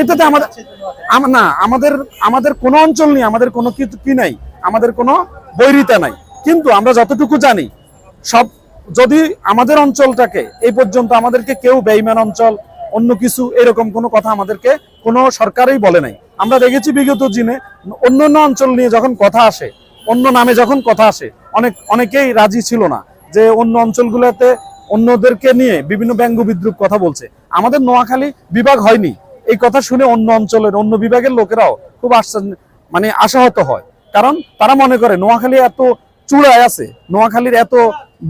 এটাতে আমাদের না, আমাদের আমাদের কোনো অঞ্চল নেই, আমাদের কোনো কি নাই, আমাদের কোনো বৈরিতা নাই। কিন্তু আমরা যতটুকু জানি, সব যদি আমাদের অঞ্চলটাকে এই পর্যন্ত আমাদেরকে কেউ বেইমান অঞ্চল, অন্য কিছু এরকম কোনো কথা আমাদেরকে কোনো সরকারই বলে নাই। আমরা দেখেছি বিগত দিনে অন্য অন্য অঞ্চল নিয়ে যখন কথা আসে, অন্য নামে যখন কথা আসে, অনেক অনেকেই রাজি ছিল না যে অন্য অঞ্চলগুলোতে অন্যদেরকে নিয়ে বিভিন্ন ব্যঙ্গ বিদ্রুপ কথা বলছে। আমাদের নোয়াখালী বিভাগ হয়নি। এই কথা শুনে অন্য অঞ্চলের, অন্য বিভাগের লোকেরাও খুব আশ্চর্য মানে আশাহত হয়। কারণ তারা মনে করে নোয়াখালী এত চূড়ায় আছে, নোয়াখালীর এত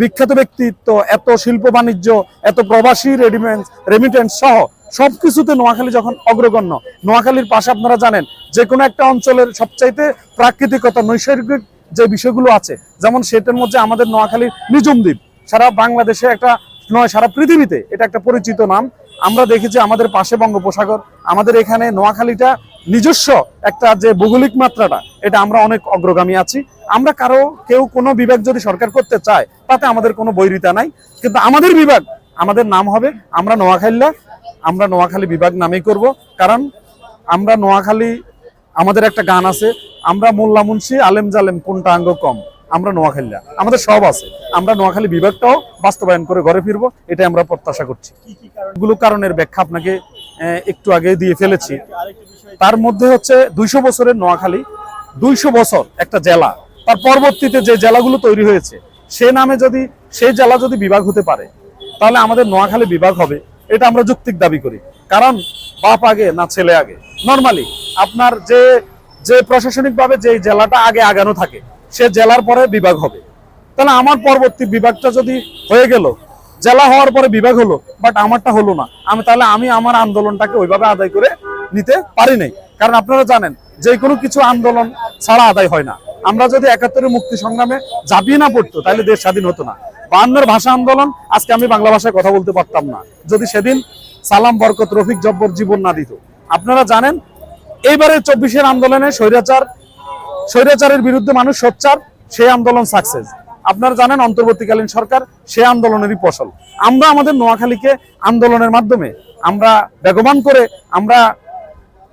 বিখ্যাত ব্যক্তিত্ব, এত শিল্প বাণিজ্য, এত প্রবাসী রেডিমেন্স রেমিটেন্স সহ সবকিছুতে নোয়াখালী যখন অগ্রগণ্য, নোয়াখালীর পাশে আপনারা জানেন যে কোনো একটা অঞ্চলের সবচাইতে প্রাকৃতিকতা, নৈসর্গিক যে বিষয়গুলো আছে, যেমন সেটার মধ্যে আমাদের নোয়াখালীর নিজুম দ্বীপ। সারা বাংলাদেশে একটা নয়, সারা পৃথিবীতে এটা একটা পরিচিত নাম। আমরা দেখেছি আমাদের পাশে বঙ্গোপসাগর, আমাদের এখানে নোয়াখালীটা নিজস্ব একটা যে ভৌগোলিক মাত্রাটা, এটা আমরা অনেক অগ্রগামী আছি। আমরা কারও, কেউ কোনো বিভাগ যদি সরকার করতে চায়, তাতে আমাদের কোনো বৈরিতা নাই। কিন্তু আমাদের বিভাগ, আমাদের নাম হবে আমরা নোয়াখালীরা, আমরা নোয়াখালী বিভাগ নামেই করব। কারণ আমরা নোয়াখালী, আমাদের একটা গান আছে, আমরা মোল্লা মুন্সি আলেম জালেম কোনটা আঙ্গ কম? আমরা নোয়াখালীরা। আমাদের সব আছে। আমরা নোয়াখালী বিভাগটাও বাস্তবায়ন করে ঘরে ফিরবো এটাই আমরা প্রত্যাশা করছি। এগুলো কারণের ব্যাখ্যা আপনাকে একটু আগে দিয়ে ফেলেছি। তার মধ্যে হচ্ছে দুইশো বছরের নোয়াখালী দুইশো বছর একটা জেলা। তার পরবর্তীতে যে জেলাগুলো তৈরি হয়েছে সে নামে যদি সেই জেলা যদি বিভাগ হতে পারে তাহলে আমাদের নোয়াখালী বিভাগ হবে। এটা আমরা যৌক্তিক দাবি করি। কারণ বাপ আগে না ছেলে আগে। নর্মালি আপনার যে যে প্রশাসনিকভাবে যে জেলাটা আগে আগানো থাকে সে জেলার পরে বিভাগ হবে। তাহলে আমার পরবর্তী বিভাগটা যদি হয়ে গেল, জেলা হওয়ার পরে বিভাগ হলো বাট আমারটা হলো না। আমি তাহলে আমি আমার আন্দোলনটাকে ওইভাবে আদায় করে নিতে পারি নাই। কারণ আপনারা জানেন যে কোনো কিছু আন্দোলন ছাড়া আদায় হয় না। আমরা যদি একাত্তরের মুক্তি সংগ্রামে ঝাঁপিয়ে না পড়তো, তাহলে দেশ স্বাধীন হতো না। বায়ান্নর ভাষা আন্দোলন, আজকে আমি বাংলা ভাষায় কথা বলতে পারতাম না। যদি সেদিন সালাম, বরকত, রফিক, জব্বর জীবন না দিত। আপনারা জানেন এইবারে চব্বিশের আন্দোলনে স্বৈরাচার স্বৈরাচারের বিরুদ্ধে মানুষ সোচ্চার সেই আন্দোলন সাকসেস আপনারা জানেন, অন্তর্বর্তীকালীন সরকার সে আন্দোলনেরই ফসল। আমরা আমাদের নোয়াখালীকে আন্দোলনের মাধ্যমে আমরা বেগবান করে আমরা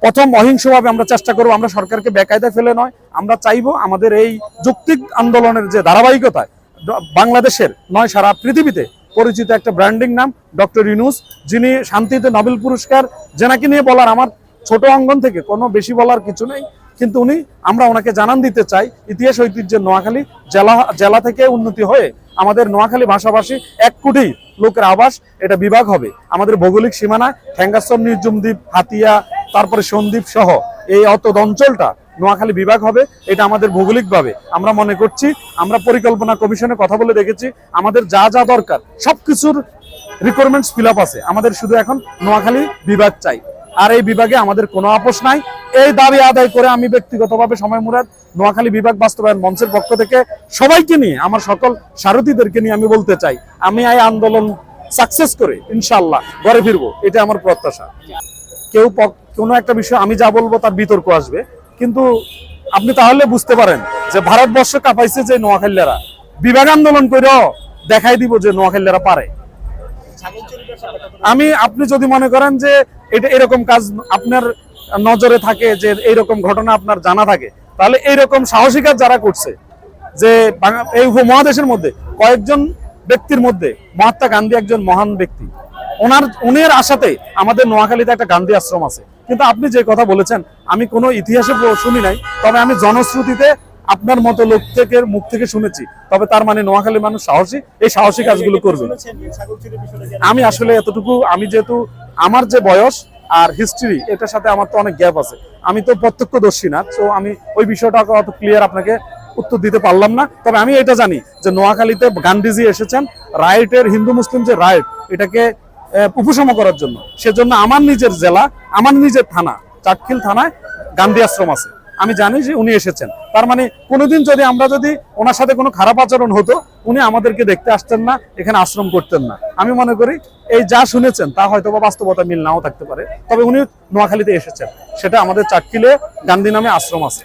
প্রথম অহিংসভাবে আমরা চেষ্টা করব, আমরা সরকারকে বেকায়দায় ফেলে নয়, আমরা চাইব আমাদের এই যৌক্তিক আন্দোলনের যে ধারাবাহিকতায় ড- বাংলাদেশের নয়, সারা পৃথিবীতে পরিচিত একটা ব্র্যান্ডিং নাম ডক্টর ইউনুস, যিনি শান্তিতে নোবেল পুরস্কার, যেনাকে নিয়ে বলার আমার ছোট অঙ্গন থেকে কোনো বেশি বলার কিছু নেই। কিন্তু উনি, আমরা ওনাকে জানান দিতে চাই, ইতিহাস ঐতিহ্যের নোয়াখালী জেলা জেলা থেকে উন্নতি হয়ে আমাদের নোয়াখালী ভাষাভাষী এক কোটি লোকের আবাস, এটা বিভাগ হবে। আমাদের ভৌগোলিক সীমানা ঠ্যাঙ্গাস্তর নির্জুম দ্বীপ হাতিয়া, তারপরে সন্দ্বীপ সহ এই অত অঞ্চলটা নোয়াখালী বিভাগ হবে, এটা আমাদের ভৌগোলিকভাবে। আমরা মনে করছি, আমরা পরিকল্পনা কমিশনে কথা বলে দেখেছি, আমাদের যা যা দরকার, সবকিছুর রিকোয়ারমেন্টস ফিল আছে। আমাদের শুধু এখন নোয়াখালী বিভাগ চাই। আর এই বিভাগে আমাদের কোনো আপোষ নাই। এই দাবি আদায় করে আমি ব্যক্তিগতভাবে সময় মুরাদ নোয়াখালী বিভাগ বাস্তবায়ন মঞ্চের পক্ষ থেকে সবাইকে নিয়ে, আমার সকল সারথীদেরকে নিয়ে আমি বলতে চাই, আমি এই আন্দোলন সাকসেস করে ইনশাল্লাহ ঘরে ফিরবো এটা আমার প্রত্যাশা। কেউ কোনো একটা বিষয় আমি যা বলব তার বিতর্ক আসবে, কিন্তু আপনি তাহলে বুঝতে পারেন যে ভারতবর্ষ কাঁপাইছে যে নোয়াখালীরা। বিভাগ আন্দোলন করেও দেখাই দিব যে নোয়াখালীরা পারে। আমি, আপনি যদি মনে করেন যে এটা এরকম কাজ আপনার নজরে থাকে, যে এইরকম ঘটনা আপনার জানা থাকে, তাহলে এইরকম সাহসী কাজ যারা করছে, যে এই উপমহাদেশের মধ্যে কয়েকজন ব্যক্তির মধ্যে, মহাত্মা গান্ধী একজন মহান ব্যক্তি, ওনার, উনের আশাতে আমাদের নোয়াখালীতে একটা গান্ধী আশ্রম আছে। কিন্তু আপনি যে কথা বলেছেন, আমি কোনো ইতিহাসে শুনি নাই, তবে আমি জনশ্রুতিতে আপনার মতো লোক থেকে, মুখ থেকে শুনেছি। তবে তার মানে নোয়াখালী মানুষ সাহসী, এই সাহসী কাজগুলো করবে। আমি আসলে এতটুকু, আমি যেহেতু আমার যে বয়স আর হিস্ট্রি এটার সাথে আমার তো অনেক গ্যাপ আছে। আমি তো প্রত্যক্ষদর্শী না তো আমি ওই বিষয়টা অত ক্লিয়ার আপনাকে উত্তর দিতে পারলাম না। তবে আমি এটা জানি যে নোয়াখালীতে গান্ধীজি এসেছেন রাইটের হিন্দু মুসলিম যে রাইট এটাকে উপশম করার জন্য। সেজন্য আমার নিজের জেলা, আমার নিজের থানা চাটখিল থানায় গান্ধী আশ্রম আছে। আমি জানি যে উনি এসেছেন। তার মানে কোনোদিন যদি আমরা যদি ওনার সাথে কোনো খারাপ আচরণ হতো, উনি আমাদেরকে দেখতে আসতেন না, এখানে আশ্রম করতেন না। আমি মনে করি এই যা শুনেছেন, তা হয়তো বা বাস্তবতা মিল নাও থাকতে পারে। তবে উনি নোয়াখালীতে এসেছেন। সেটা আমাদের চাটকিলে গান্ধী নামে আশ্রম আছে।